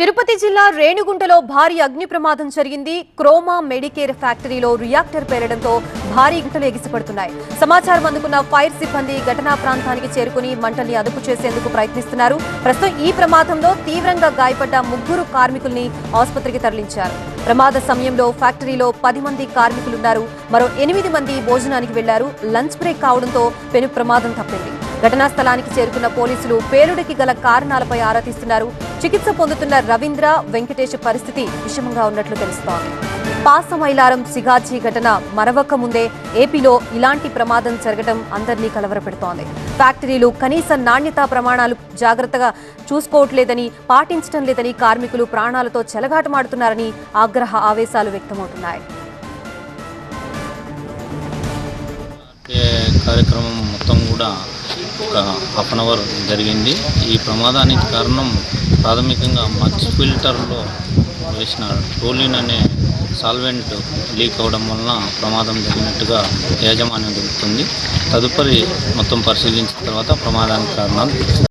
తిరుపతి జిల్లా రేణిగుంటలో భారీ అగ్ని ప్రమాదం జరిగింది. క్రోమా మెడికేర్ ఫ్యాక్టరీలో రియాక్టర్ పేలడంతో భారీ గంటలు ఎగిసిపడుతున్నాయి. సమాచారం అందుకున్న ఫైర్ సిబ్బంది ఘటనా ప్రాంతానికి చేరుకుని మంటల్ని అదుపు చేసేందుకు ప్రయత్నిస్తున్నారు. ప్రస్తుతం ఈ ప్రమాదంలో తీవ్రంగా గాయపడ్డ ముగ్గురు కార్మికుల్ని ఆసుపత్రికి తరలించారు. ప్రమాద సమయంలో ఫ్యాక్టరీలో పది మంది కార్మికులున్నారు. మరో ఎనిమిది మంది భోజనానికి వెళ్ళారు. లంచ్ బ్రేక్ కావడంతో పెను ప్రమాదం తప్పింది. ఘటనా స్థలానికి చేరుకున్న పోలీసులు పేలుడికి గల కారణాలపై ఆరా తీస్తున్నారు. చికిత్స పొందుతున్న రవీంద్ర వెంకటేష్ పరిస్థితి విషమంగా ఉన్నట్లు తెలుస్తోంది. పాసమైలారం సిగాజీ ఘటన మరవక ముందే ఏపీలో ఇలాంటి ప్రమాదం జరగడం అందరినీ కలవరపెడుతోంది. ఫ్యాక్టరీలు కనీస నాణ్యతా ప్రమాణాలు జాగ్రత్తగా చూసుకోవట్లేదని పాటించడం లేదని కార్మికులు ప్రాణాలతో చెలగాటమాడుతున్నారని ఆగ్రహ ఆవేశాలు వ్యక్తమవుతున్నాయి. కార్యక్రమం మొత్తం కూడా ఒక హాఫ్ అన్ అవర్ జరిగింది. ఈ ప్రమాదానికి కారణం ప్రాథమికంగా మచ్ ఫిల్టర్లో వేసిన టోలిన్ అనే సాల్వెంట్ లీక్ అవడం వలన ప్రమాదం జరిగినట్టుగా యాజమాన్యం తెలుపుతుంది. తదుపరి మొత్తం పరిశీలించిన తర్వాత ప్రమాదానికి కారణాలు